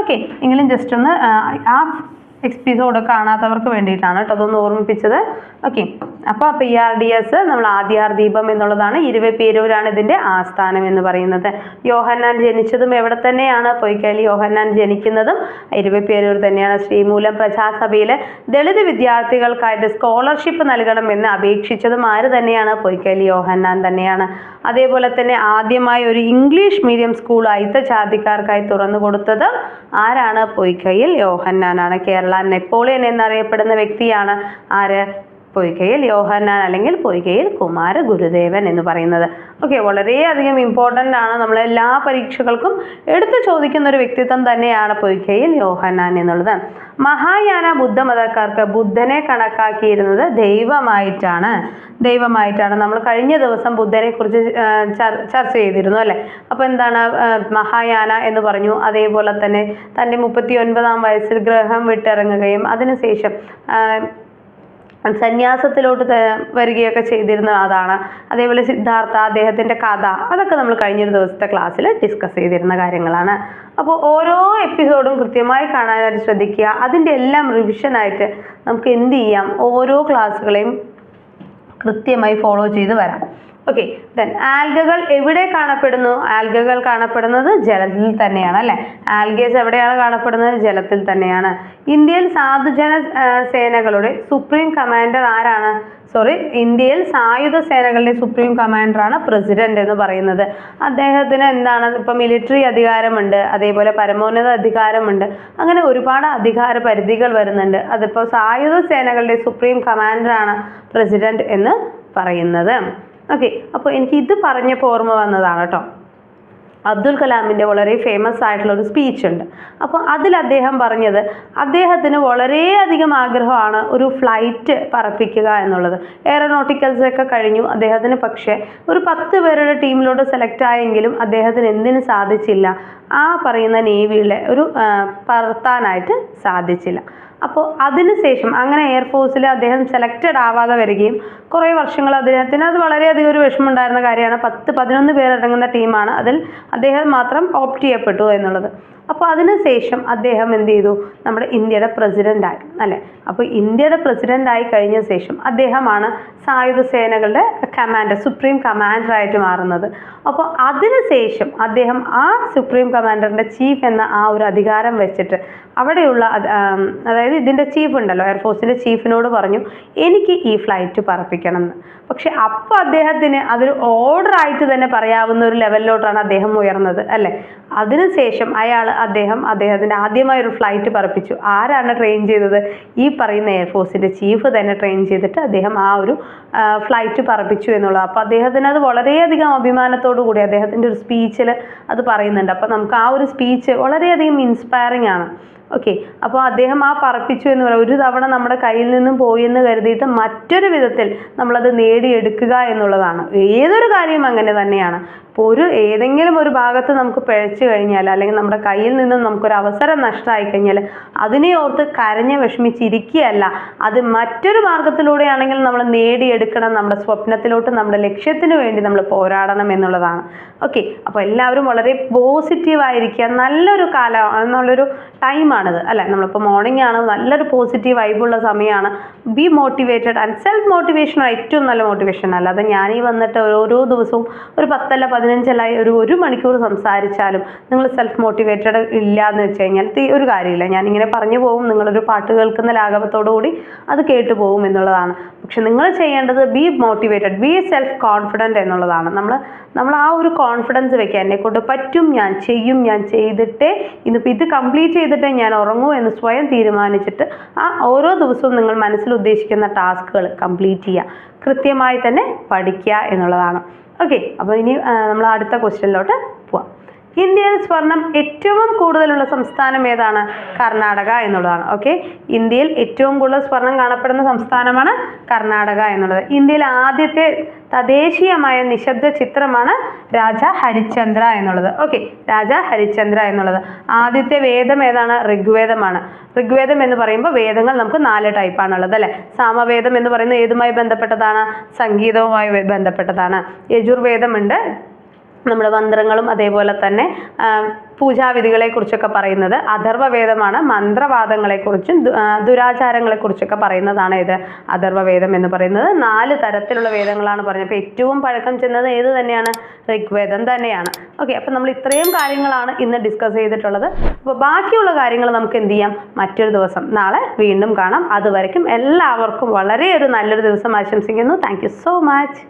ഓക്കെ. എങ്കിലും ജസ്റ്റ് ഒന്ന് ആ എപ്പിസോഡ് കാണാത്തവർക്ക് വേണ്ടിയിട്ടാണ് കേട്ടോ അതൊന്ന് ഓർമ്മിപ്പിച്ചത്. ഓക്കെ അപ്പോൾ പി ആർ ഡി എസ് നമ്മൾ ആദ്യാർ ദീപം എന്നുള്ളതാണ് ഇരുവപ്പേരൂരാണ് ഇതിന്റെ ആസ്ഥാനം എന്ന് പറയുന്നത്. യോഹന്നാൻ ജനിച്ചതും എവിടെ തന്നെയാണ്? പൊയ്ക്കലി യോഹന്നാൻ ജനിക്കുന്നതും ഇരുവപ്പേരൂർ തന്നെയാണ്. ശ്രീമൂലം പ്രജാസഭയിൽ ദളിത് വിദ്യാർത്ഥികൾക്കായിട്ട് സ്കോളർഷിപ്പ് നൽകണമെന്ന് അപേക്ഷിച്ചതും ആര് തന്നെയാണ്? പൊയ്ക്കലി യോഹന്നാൻ തന്നെയാണ്. അതേപോലെ തന്നെ ആദ്യമായി ഒരു ഇംഗ്ലീഷ് മീഡിയം സ്കൂൾ അയിത്ത ജാതിക്കാർക്കായി തുറന്നു കൊടുത്തത് ആരാണ്? പൊയ്ക്കയിൽ യോഹന്നാനാണ് കേരള നെപ്പോളിയൻ എന്നറിയപ്പെടുന്ന വ്യക്തിയാണ് ആര്? പൊയ്കയിൽ യോഹന്നാൻ അല്ലെങ്കിൽ പൊയ്കയിൽ കുമാര ഗുരുദേവൻ എന്ന് പറയുന്നത്. ഓക്കെ വളരെയധികം ഇമ്പോർട്ടന്റ് ആണ്. നമ്മൾ എല്ലാ പരീക്ഷകൾക്കും എടുത്തു ചോദിക്കുന്ന ഒരു വ്യക്തിത്വം തന്നെയാണ് പൊയ്കയിൽ യോഹന്നാൻ എന്നുള്ളത്. മഹായാന ബുദ്ധമതക്കാർക്ക് ബുദ്ധനെ കണക്കാക്കിയിരുന്നത് ദൈവമായിട്ടാണ്. ദൈവമായിട്ടാണ്. നമ്മൾ കഴിഞ്ഞ ദിവസം ബുദ്ധനെ കുറിച്ച് ചർച്ച ചെയ്തിരുന്നു അല്ലേ? അപ്പോൾ എന്താണ് മഹായാന എന്ന് പറഞ്ഞു. അതേപോലെ തന്നെ തന്റെ മുപ്പത്തി ഒൻപതാം വയസ്സിൽ ഗ്രഹം വിട്ടിറങ്ങുകയും അതിനുശേഷം സന്യാസത്തിലോട്ട് വരികയൊക്കെ ചെയ്തിരുന്ന അതാണ്. അതേപോലെ സിദ്ധാർത്ഥ അദ്ദേഹത്തിന്റെ കഥ അതൊക്കെ നമ്മൾ കഴിഞ്ഞൊരു ദിവസത്തെ ക്ലാസ്സിൽ ഡിസ്കസ് ചെയ്തിരുന്ന കാര്യങ്ങളാണ്. അപ്പോൾ ഓരോ എപ്പിസോഡും കൃത്യമായി കാണാനായിട്ട് ശ്രദ്ധിക്കുക. അതിന്റെ എല്ലാം റിവിഷനായിട്ട് നമുക്ക് എന്ത് ചെയ്യാം? ഓരോ ക്ലാസ്സുകളെയും കൃത്യമായി ഫോളോ ചെയ്ത് വരാം. ഓക്കെ ദെൻ ആൽഗകൾ എവിടെ കാണപ്പെടുന്നു? ആൽഗകൾ കാണപ്പെടുന്നത് ജലത്തിൽ തന്നെയാണ് അല്ലേ? ആൽഗേസ് എവിടെയാണ് കാണപ്പെടുന്നത്? ജലത്തിൽ തന്നെയാണ്. ഇന്ത്യയിൽ സാധുജന സേനകളുടെ സുപ്രീം കമാൻഡർ ആരാണ്? സോറി ഇന്ത്യയിൽ സായുധ സേനകളുടെ സുപ്രീം കമാൻഡറാണ് പ്രസിഡന്റ് എന്ന് പറയുന്നത്. അദ്ദേഹത്തിന് എന്താണ്? ഇപ്പം മിലിറ്ററി അധികാരമുണ്ട് അതേപോലെ പരമോന്നത അധികാരമുണ്ട്. അങ്ങനെ ഒരുപാട് അധികാര പരിധികൾ വരുന്നുണ്ട്. അതിപ്പോൾ സായുധ സേനകളുടെ സുപ്രീം കമാൻഡറാണ് പ്രസിഡന്റ് എന്ന് പറയുന്നത്. ഓക്കെ അപ്പോൾ എനിക്ക് ഇത് പറഞ്ഞപ്പോൾ ഓർമ്മ വന്നതാണ് കേട്ടോ. അബ്ദുൽ കലാമിന്റെ വളരെ ഫേമസ് ആയിട്ടുള്ള ഒരു സ്പീച്ച് ഉണ്ട്. അപ്പോൾ അതിൽ അദ്ദേഹം പറഞ്ഞത് അദ്ദേഹത്തിന് വളരെയധികം ആഗ്രഹമാണ് ഒരു ഫ്ലൈറ്റ് പറപ്പിക്കുക എന്നുള്ളത്. എയറോനോട്ടിക്കൽസ് ഒക്കെ കഴിഞ്ഞു അദ്ദേഹത്തിന് പക്ഷേ ഒരു പത്ത് പേരുടെ ടീമിലോട്ട് സെലക്ട് ആയെങ്കിലും അദ്ദേഹത്തിന് എന്തിനു സാധിച്ചില്ല? ആ പറയുന്ന നേവിയിലെ ഒരു പറത്താനായിട്ട് സാധിച്ചില്ല. അപ്പോൾ അതിനുശേഷം അങ്ങനെ എയർഫോഴ്സിൽ അദ്ദേഹം സെലക്റ്റഡ് ആവാതെ വരികയും കുറേ വർഷങ്ങൾ അദ്ദേഹത്തിന് അത് വളരെയധികം ഒരു വിഷമമുണ്ടായിരുന്ന കാര്യമാണ്. പത്ത് പതിനൊന്ന് പേരടങ്ങുന്ന ടീമാണ് അതിൽ അദ്ദേഹം മാത്രം ഓപ്റ്റ് ചെയ്യപ്പെട്ടു എന്നുള്ളത്. അപ്പോൾ അതിനുശേഷം അദ്ദേഹം എന്ത് ചെയ്തു? നമ്മുടെ ഇന്ത്യയുടെ പ്രസിഡന്റായി അല്ലേ? അപ്പോൾ ഇന്ത്യയുടെ പ്രസിഡന്റായി കഴിഞ്ഞ ശേഷം അദ്ദേഹമാണ് സായുധ സേനകളുടെ കമാൻഡർ സുപ്രീം കമാൻഡറായിട്ട് മാറുന്നത്. അപ്പോൾ അതിനുശേഷം അദ്ദേഹം ആ സുപ്രീം കമാൻഡറിന്റെ ചീഫ് എന്ന ആ ഒരു അധികാരം വെച്ചിട്ട് അവിടെയുള്ള അതായത് ഇതിന്റെ ചീഫ് ഉണ്ടല്ലോ എയർഫോഴ്സിന്റെ ചീഫിനോട് പറഞ്ഞു എനിക്ക് ഈ ഫ്ലൈറ്റ് പറപ്പിക്കണം എന്ന് പക്ഷെ അപ്പോൾ അദ്ദേഹത്തിന് അതൊരു ഓർഡറായിട്ട് തന്നെ പറയാവുന്ന ഒരു ലെവലിലോട്ടാണ് അദ്ദേഹം ഉയർന്നത് അല്ലേ? അതിനുശേഷം അയാൾ അദ്ദേഹം അദ്ദേഹത്തിന്റെ ആദ്യമായ ഒരു ഫ്ലൈറ്റ് പറപ്പിച്ചു. ആരാണ് ട്രെയിൻ ചെയ്തത്? ഈ പറയുന്ന എയർഫോഴ്സിന്റെ ചീഫ് തന്നെ ട്രെയിൻ ചെയ്തിട്ട് അദ്ദേഹം ആ ഒരു ഫ്ലൈറ്റ് പറപ്പിച്ചു എന്നുള്ളത്. അപ്പോൾ അദ്ദേഹത്തിന് അത് വളരെയധികം അഭിമാനത്തോടു കൂടി അദ്ദേഹത്തിന്റെ ഒരു സ്പീച്ചിൽ അത് പറയുന്നുണ്ട്. അപ്പോൾ നമുക്ക് ആ ഒരു സ്പീച്ച് വളരെയധികം ഇൻസ്പയറിംഗ് ആണ്. ഓക്കെ അപ്പോൾ അദ്ദേഹം ആ പറപ്പിച്ചു എന്ന് പറയുന്നത് ഒരു തവണ നമ്മുടെ കയ്യിൽ നിന്നും പോയി എന്ന് കരുതിയിട്ട് മറ്റൊരു വിധത്തിൽ നമ്മളത് നേടിയെടുക്കുക എന്നുള്ളതാണ്. ഏതൊരു കാര്യവും അങ്ങനെ തന്നെയാണ്. ഇപ്പോൾ ഒരു ഏതെങ്കിലും ഒരു ഭാഗത്ത് നമുക്ക് പിഴച്ചു കഴിഞ്ഞാൽ അല്ലെങ്കിൽ നമ്മുടെ കയ്യിൽ നിന്നും നമുക്കൊരു അവസരം നഷ്ടമായി കഴിഞ്ഞാൽ അതിനെ ഓർത്ത് കരഞ്ഞ് വിഷമിച്ചിരിക്കുകയല്ല. അത് മറ്റൊരു മാർഗത്തിലൂടെയാണെങ്കിൽ നമ്മൾ നേടിയെടുക്കണം നമ്മുടെ സ്വപ്നത്തിലോട്ട് നമ്മുടെ ലക്ഷ്യത്തിന് വേണ്ടി നമ്മൾ പോരാടണം എന്നുള്ളതാണ്. ഓക്കെ അപ്പോൾ എല്ലാവരും വളരെ പോസിറ്റീവ് ആയിരിക്കുക. നല്ലൊരു കാലം എന്നുള്ളൊരു ടൈമാണിത് അല്ലേ? നമ്മളിപ്പോൾ മോർണിംഗ് ആണ് നല്ലൊരു പോസിറ്റീവ് വൈബുള്ള സമയമാണ്. Be motivated and self motivation ഏറ്റവും നല്ല മോട്ടിവേഷൻ അല്ലാതെ ഞാനീ വന്നിട്ട് ഓരോ ദിവസവും ഒരു പത്തല്ല പതിനഞ്ചല്ല ഒരു ഒരു മണിക്കൂർ സംസാരിച്ചാലും നിങ്ങൾ സെൽഫ് മോട്ടിവേറ്റഡ് ഇല്ല എന്ന് വെച്ച് കഴിഞ്ഞാൽ തീ- ഒരു കാര്യമില്ല. ഞാനിങ്ങനെ പറഞ്ഞു പോകും നിങ്ങളൊരു പാട്ട് കേൾക്കുന്ന ലാഘവത്തോടു കൂടി അത് കേട്ടു പോകും എന്നുള്ളതാണ്. പക്ഷെ നിങ്ങൾ ചെയ്യേണ്ടത് be motivated be self confident എന്നുള്ളതാണ്. നമ്മൾ നമ്മൾ ആ ഒരു കോൺഫിഡൻസ് വെക്കുക എന്നെ കൊണ്ട് പറ്റും ഞാൻ ചെയ്യും ഞാൻ ചെയ്തിട്ടേ ഇന്നിപ്പോൾ ഇത് കംപ്ലീറ്റ് ചെയ്തിട്ടേ ഞാൻ ഉറങ്ങൂ എന്ന് സ്വയം തീരുമാനിച്ചിട്ട് ആ ഓരോ ദിവസവും നിങ്ങൾ മനസ്സിൽ ഉദ്ദേശിക്കുന്ന ടാസ്കുകൾ കംപ്ലീറ്റ് ചെയ്യുക. കൃത്യമായി തന്നെ പഠിക്കുക എന്നുള്ളതാണ്. ഓക്കെ അപ്പോൾ ഇനി നമ്മൾ അടുത്ത ക്വസ്റ്റ്യനിലോട്ട് ഇന്ത്യയിൽ സ്വർണം ഏറ്റവും കൂടുതലുള്ള സംസ്ഥാനം ഏതാണ്? കർണാടക എന്നുള്ളതാണ്. ഓക്കെ ഇന്ത്യയിൽ ഏറ്റവും കൂടുതൽ സ്വർണം കാണപ്പെടുന്ന സംസ്ഥാനമാണ് കർണാടക എന്നുള്ളത്. ഇന്ത്യയിൽ ആദ്യത്തെ തദ്ദേശീയമായ നിശബ്ദ ചിത്രമാണ് രാജ ഹരിചന്ദ്ര എന്നുള്ളത്. ഓക്കെ രാജ ഹരിചന്ദ്ര എന്നുള്ളത്. ആദ്യത്തെ വേദം ഏതാണ്? ഋഗ്വേദമാണ്. ഋഗ്വേദം എന്ന് പറയുമ്പോൾ വേദങ്ങൾ നമുക്ക് നാല് ടൈപ്പാണുള്ളത് അല്ലേ? സാമവേദം എന്ന് പറയുന്നത് ഏതുമായി ബന്ധപ്പെട്ടതാണ്? സംഗീതവുമായി ബന്ധപ്പെട്ടതാണ്. യജുർവേദമുണ്ട് നമ്മുടെ മന്ത്രങ്ങളും അതേപോലെ തന്നെ പൂജാവിധികളെക്കുറിച്ചൊക്കെ പറയുന്നത്. അഥർവവേദമാണ് മന്ത്രവാദങ്ങളെക്കുറിച്ചും ദുരാചാരങ്ങളെക്കുറിച്ചൊക്കെ പറയുന്നതാണ് ഇത് അഥർവവേദം എന്ന് പറയുന്നത്. നാല് തരത്തിലുള്ള വേദങ്ങളാണ് പറഞ്ഞത്. അപ്പോൾ ഏറ്റവും പഴക്കം ചെന്നത് ഏത് തന്നെയാണ്? ഋഗ്വേദം തന്നെയാണ്. ഓക്കെ അപ്പോൾ നമ്മൾ ഇത്രയും കാര്യങ്ങളാണ് ഇന്ന് ഡിസ്കസ് ചെയ്തിട്ടുള്ളത്. അപ്പോൾ ബാക്കിയുള്ള കാര്യങ്ങൾ നമുക്ക് എന്ത് ചെയ്യാം? മറ്റൊരു ദിവസം. നാളെ വീണ്ടും കാണാം. അതുവരയ്ക്കും എല്ലാവർക്കും വളരെ ഒരു നല്ലൊരു ദിവസം ആശംസിക്കുന്നു. Thank so much.